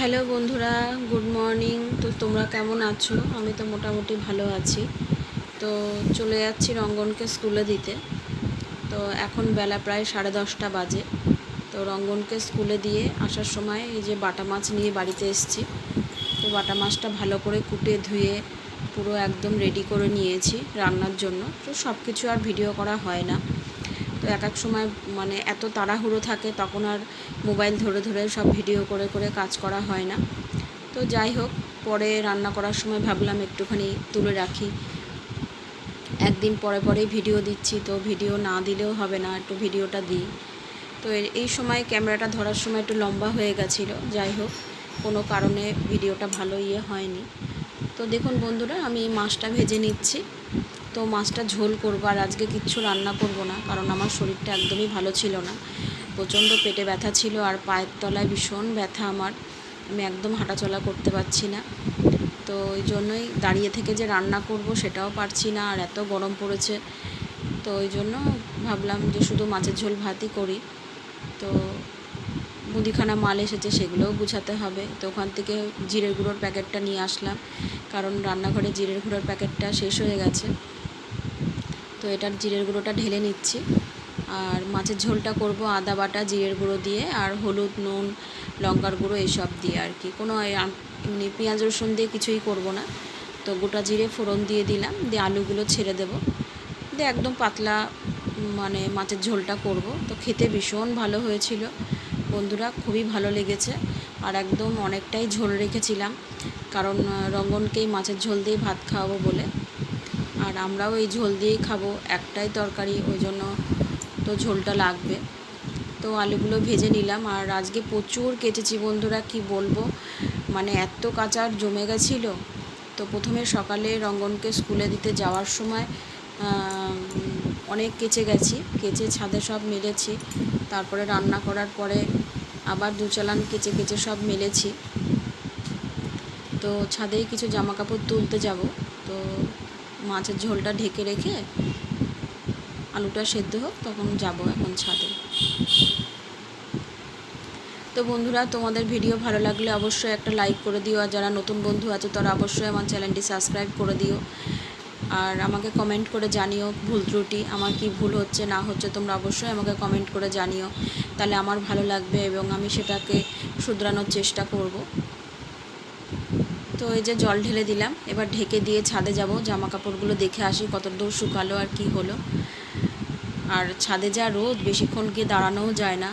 Hello বন্ধুরা, good morning. তো তোমরা কেমন আছো? আমি তো মোটামুটি ভালো আছি। তো চলে যাচ্ছি রঙ্গনকে স্কুলে দিতে। তো এখন বেলা প্রায় সাড়ে দশটা বাজে। তো রঙ্গনকে স্কুলে দিয়ে আসার সময় এই যে বাটা মাছ নিয়ে বাড়িতে এসেছি। তো বাটা মাছটা ভালো করে কুটে, ধুয়ে পুরো একদম রেডি করে নিয়েছি রান্নার জন্য। তো সব কিছু আর ভিডিও করা হয় না। এক এক সময় মানে এত তাড়াহুড়ো থাকে তখন আর মোবাইল ধরে ধরে সব ভিডিও করে করে কাজ করা হয় না। তো যাই হোক, পরে রান্না করার সময় ভাবলাম একটুখানি তুলে রাখি। একদিন পরে পরেই ভিডিও দিচ্ছি, তো ভিডিও না দিলেও হবে না, একটু ভিডিওটা দিই। তো এই সময় ক্যামেরাটা ধরার সময় একটু লম্বা হয়ে গেছিল, যাই হোক, কোনো কারণে ভিডিওটা ভালো ইয়ে হয়নি। তো দেখুন বন্ধুরা, আমি মাছটা ভেজে নিচ্ছি। তো মাছটা ঝোল করব আর আজকে কিচ্ছু রান্না করব না, কারণ আমার শরীরটা একদমই ভালো ছিল না। প্রচণ্ড পেটে ব্যথা ছিল আর পায়ের তলায় ভীষণ ব্যথা আমার। আমি একদম হাঁটাচলা করতে পারছি না। তো ওই জন্যই দাঁড়িয়ে থেকে যে রান্না করব সেটাও পারছি না আর এত গরম পড়েছে। তো ওই জন্য ভাবলাম যে শুধু মাছের ঝোল ভাতই করি। তো মুদিখানা মাল এসেছে সেগুলোও গুছাতে হবে। তো ওখান থেকে জিরের গুঁড়োর প্যাকেটটা নিয়ে আসলাম, কারণ রান্নাঘরে জিরের গুঁড়োর প্যাকেটটা শেষ হয়ে গেছে। তো এটার জিরের গুঁড়োটা ঢেলে নিচ্ছি। আর মাছের ঝোলটা করব আদা বাটা, জিরের গুঁড়ো দিয়ে আর হলুদ, নুন, লঙ্কার গুঁড়ো এইসব দিয়ে আর কি। কোনো এমনি পেঁয়াজ, রসুন দিয়ে কিছুই করব না। তো গোটা জিরে ফোড়ন দিয়ে দিলাম, দিয়ে আলুগুলো ছেড়ে দেবো। দিয়ে একদম পাতলা মানে মাছের ঝোলটা করব। তো খেতে ভীষণ ভালো হয়েছিল। বন্ধুরা, খুবই ভালো লেগেছে। আর একদম অনেকটাই ঝোল রেখেছিলাম। কারণ রঙ্গনকেই মাছের ঝোল দিয়ে ভাত খাওয়াবো বলে। আর আমরাও এই ঝোল দিয়েই খাব, একটাই তরকারি, ওই জন্য তো ঝোলটা লাগবে। তো আলুগুলো ভেজে নিলাম, আর আজকে প্রচুর কেটেছি বন্ধুরা, কি বলব? মানে এত কাঁচার জমে গেছিল। তো প্রথমে সকালে রঙ্গনকে স্কুলে দিতে যাওয়ার সময় অনেক কেচে গেছি, কেচে ছাদে সব মেলেছি। তারপরে রান্না করার পরে আবার দু চালান কেচে কেচে সব মেলেছি। তো ছাদেই কিছু জামা কাপড় তুলতে যাব। তো মাছের ঝোলটা ঢেকে রেখে আলুটা সেদ্ধ হোক, তখন যাব এখন ছাদে। তো বন্ধুরা, তোমাদের ভিডিও ভালো লাগলে অবশ্যই একটা লাইক করে দিও, আর যারা নতুন বন্ধু আছে, তারা অবশ্যই আমার চ্যানেলটি সাবস্ক্রাইব করে দিও। আর আমাকে কমেন্ট করে জানিও ভুল ত্রুটি, আমার কি ভুল হচ্ছে, না হচ্ছে, তোমরা অবশ্যই আমাকে কমেন্ট করে জানিও। তাহলে আমার ভালো লাগবে এবং আমি সেটাকে শুধরানোর চেষ্টা করব। তো এই যে জল ঢেলে দিলাম। এবার ঢেকে দিয়ে ছাদে যাব। জামা কাপড়গুলো দেখে আসি কত দূর শুকালো আর কি হলো। আর ছাদে যা রোদ, বেশিক্ষণ গিয়ে দাঁড়ানোও যায় না।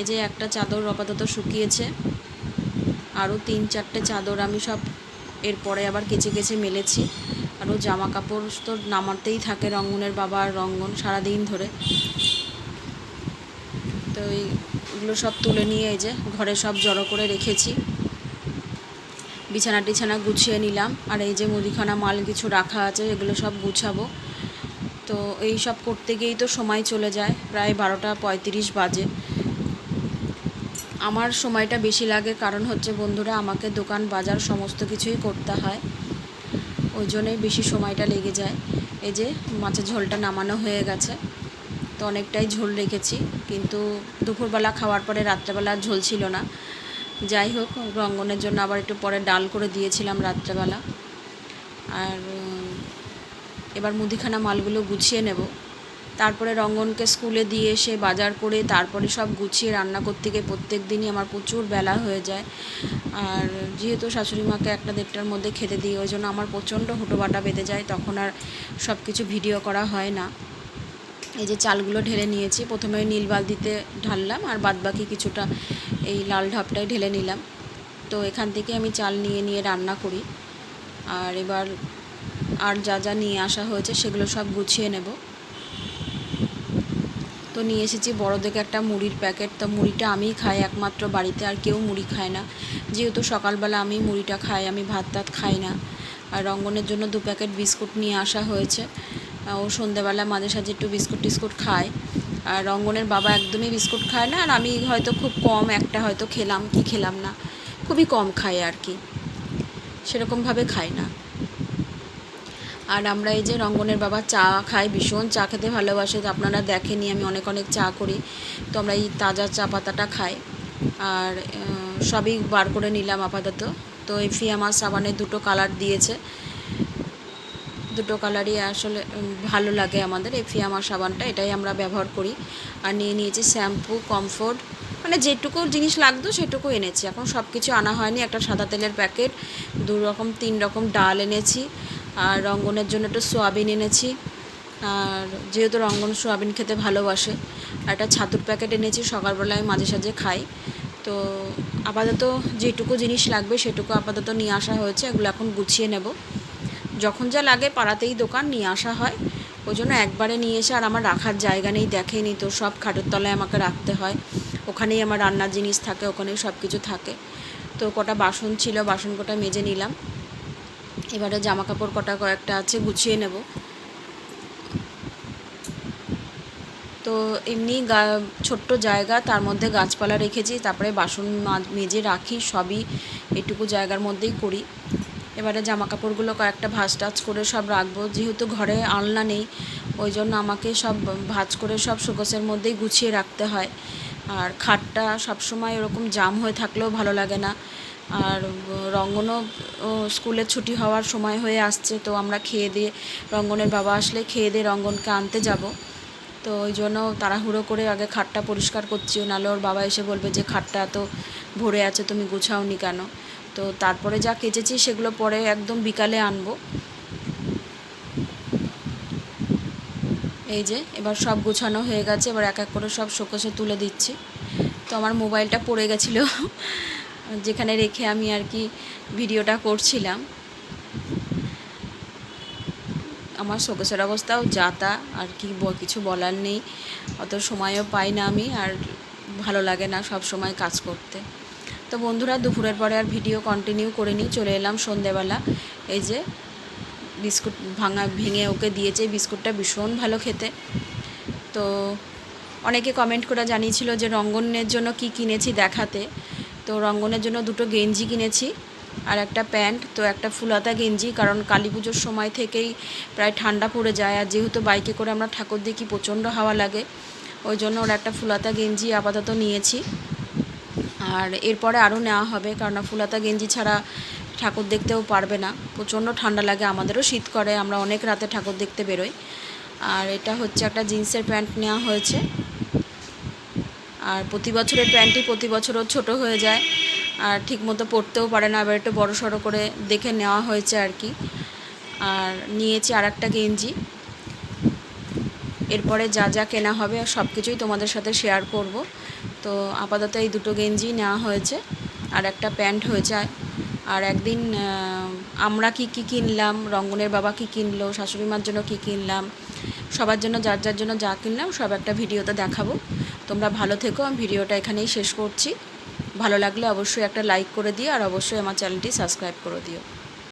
এই যে একটা চাদর আপাতত শুকিয়েছে। আরও তিন চারটে চাদর আমি সব এরপরে আবার কেচে কেচে মেলেছি। আরও জামা কাপড় তো নামাতেই থাকে রঙ্গনের বাবা আর রঙ্গন সারাদিন ধরে। তো এইগুলো সব তুলে নিয়ে এই যে ঘরে সব জড়ো করে রেখেছি। বিছানা টিছানা গুছিয়ে নিলাম। আর এই যে মুদিখানা মাল কিছু রাখা আছে, এগুলো সব গুছাবো। তো এই সব করতে গিয়েই তো সময় চলে যায়, প্রায় বারোটা পঁয়ত্রিশ বাজে। আমার সময়টা বেশি লাগে কারণ হচ্ছে বন্ধুরা, আমাকে দোকান, বাজার সমস্ত কিছুই করতে হয়। ওই জন্যই বেশি সময়টা লেগে যায়। এই যে মাছের ঝোলটা নামানো হয়ে গেছে। তো অনেকটাই ঝোল রেখেছি, কিন্তু দুপুরবেলা খাওয়ার পরে রাত্রেবেলা ঝোল ছিল না। যাই হোক, রঙ্গনের জন্য আবার একটু পরে ডাল করে দিয়েছিলাম রাত্রেবেলা। আর এবার মুদিখানা মালগুলো গুছিয়ে নেব। তারপরে রঙ্গনকে স্কুলে দিয়ে এসে বাজার করে তারপরে সব গুছিয়ে রান্না করতে গিয়ে প্রত্যেক দিনই আমার প্রচুর বেলা হয়ে যায়। আর যেহেতু শাশুড়ি মাকে একটা দেড়টার মধ্যে খেতে দিই, ওই জন্য আমার প্রচণ্ড হুটোবাটা বেঁধে যায়, তখন আর সব কিছু ভিডিও করা হয় না। এই যে চালগুলো ঢেলে নিয়েছি। প্রথমে নীল বালতিতে ঢাললাম আর বাদবাকি কিছুটা এই লাল ঢাপটাই ঢেলে নিলাম। তো এখান থেকে আমি চাল নিয়ে নিয়ে রান্না করি। আর এবার আর যা যা নিয়ে আসা হয়েছে সেগুলো সব গুছিয়ে নেব। তো নিয়ে এসেছি বড়ো দেখে একটা মুড়ির প্যাকেট। তো মুড়িটা আমিই খাই, একমাত্র বাড়িতে আর কেউ মুড়ি খায় না। যেহেতু সকালবেলা আমি মুড়িটা খাই, আমি ভাত টাত খাই না। আর রঙ্গনের জন্য দু প্যাকেট বিস্কুট নিয়ে আসা হয়েছে। ও সন্ধেবেলা মাঝে সাঝে একটু বিস্কুট টিস্কুট খায়। আর রঙ্গনের বাবা একদমই বিস্কুট খায় না, আর আমি হয়তো খুব কম একটা হয়তো খেলাম, কি খেলাম না। খুবই কম খায় আর কি। সেরকমভাবে খাই না। আর আমরা এই যে রঙ্গনের বাবা চা খাই ভীষণ, চা খেতে ভালোবাসে আপনারা দেখেনি আমি অনেক অনেক চা করি। তো আমরা এই তাজা চা পাতাটা খাই। আর সবই বার করে নিলাম আপাতত। তো এই ফিয়ামা সাবানের দুটো কালার দিয়েছে। দুটো কালারই আসলে ভালো লাগে আমাদের। এই ফিয়ামা সাবানটা, এটাই আমরা ব্যবহার করি। আর নিয়ে নিয়েছি শ্যাম্পু, কমফোর্ট মানে যেটুকু জিনিস লাগতো সেটুকু এনেছি। এখন সব কিছু আনা হয়নি। একটা সাদা তেলের প্যাকেট দু রকম তিন রকম ডাল এনেছি, আর রঙ্গনের জন্য একটু সোয়াবিন এনেছি। আর যেহেতু রঙ্গন সোয়াবিন খেতে ভালোবাসে, আর একটা ছাতুর প্যাকেট এনেছি, সকালবেলায় মাঝে সাঝে খাই। তো আপাতত যেটুকু জিনিস লাগবে সেটুকু আপাতত নিয়ে আসা হয়েছে। এগুলো এখন গুছিয়ে নেব। যখন যা লাগে পাড়াতেই দোকান নিয়ে আসা হয়। ওই জন্য একবারে নিয়ে এসে আর আমার রাখার জায়গা নেই, দেখেনি তো, সব খাটের তলায় আমাকে রাখতে হয়। ওখানেই আমার রান্নার জিনিস থাকে, ওখানেই সব কিছু থাকে। তো কটা বাসন ছিল, বাসন কটা মেজে নিলাম। এবারে জামা কাপড় কটা কয়েকটা আছে, গুছিয়ে নেব। তো এমনি গা, ছোট্ট জায়গা, তার মধ্যে গাছপালা রেখেছি, তারপরে বাসন মাজ- মেজে রাখি, সবই এটুকু জায়গার মধ্যেই করি। এবারে জামা কাপড়গুলো কয়েকটা ভাঁজ টাজ করে সব রাখব। যেহেতু ঘরে আলনা নেই, ওই জন্য আমাকে সব ভাঁজ করে সব শোকসের মধ্যেই গুছিয়ে রাখতে হয়। আর খাটটা সবসময় ওরকম জাম হয়ে থাকলেও ভালো লাগে না। আর রঙ্গনও স্কুলের ছুটি হওয়ার সময় হয়ে আসছে, তো আমরা খেয়ে দিয়ে, রঙ্গনের বাবা আসলে খেয়ে দিয়ে রঙ্গনকে আনতে যাব। তো ওই জন্য তাড়াহুড়ো করে আগে খাটটা পরিষ্কার করছি, নাহলে ওর বাবা এসে বলবে যে, খাটটা এত ভরে আছে, তুমি গুছাওনি কেন? তো তারপরে যা কেচেছি সেগুলো পরে একদম বিকালে আনব। এই যে, এবার সব গোছানো হয়ে গেছে, এবার এক এক করে সব শোকেসে তুলে দিচ্ছি। তো আমার মোবাইলটা পড়ে গেছিল, যেখানে রেখে আমি আর কি ভিডিওটা করছিলাম। আমার শোকেসের অবস্থাও যাতা আর কি কিছু বলার নেই। অত সময়ও পাই না আমি, আর ভালো লাগে না সব সময় কাজ করতে। তো বন্ধুরা, দুপুরের পরে আর ভিডিও কন্টিনিউ করে নিই চলে এলাম সন্ধেবেলা। এই যে বিস্কুট ভাঙা, ভেঙে ওকে দিয়েছে বিস্কুটটা ভীষণ ভালো খেতে। তো অনেকে কমেন্ট করে জানিয়েছিল যে রঙ্গনের জন্য কি কিনেছি দেখাতে। তো রঙ্গনের জন্য দুটো গেঞ্জি কিনেছি আর একটা প্যান্ট, তো একটা ফুলাতা গেঞ্জি, কারণ কালী পুজোর সময় থেকেই প্রায় ঠান্ডা পড়ে যায়। আর যেহেতু বাইকে করে আমরা ঠাকুর দেখি, প্রচণ্ড হাওয়া লাগে, ওই জন্য ওর একটা ফুলাতা গেঞ্জি আপাতত নিয়েছি। আর এরপরে আরও নেওয়া হবে কারণ ফুলাতা গেঞ্জি ছাড়া ঠাকুর দেখতেও পারবে না। প্রচণ্ড ঠান্ডা লাগে, আমাদেরও শীত করে, আমরা অনেক রাতে ঠাকুর দেখতে বেরোই। আর এটা হচ্ছে একটা জিন্সের প্যান্ট নেওয়া হয়েছে। আর প্রতি বছরের প্যান্টই প্রতি বছরও ছোট হয়ে যায়, আর ঠিক মতো পরতেও পারে না আবার একটু বড়ো সড়ো করে দেখে নেওয়া হয়েছে আর কি। আর নিয়েছি আর একটা গেঞ্জি। এরপরে যা যা কেনা হবে সব কিছুই তোমাদের সাথে শেয়ার করব। তো আপাতত এই দুটো গেঞ্জি নেওয়া হয়েছে, আর একটা প্যান্ট হয়েছে। আর একদিন আমরা কি কি কিনলাম, রঙ্গনের বাবা কি কিনলো শাশুড়ি মার জন্য কি কিনলাম, সবার জন্য, যার যার জন্য যা কিনলাম, সব একটা ভিডিওতে দেখাবো। তোমরা ভালো থেকো, আমি ভিডিওটা এখানেই শেষ করছি। ভালো লাগলে অবশ্যই একটা লাইক করে দিও, আর অবশ্যই আমার চ্যানেলটি সাবস্ক্রাইব করে দিও।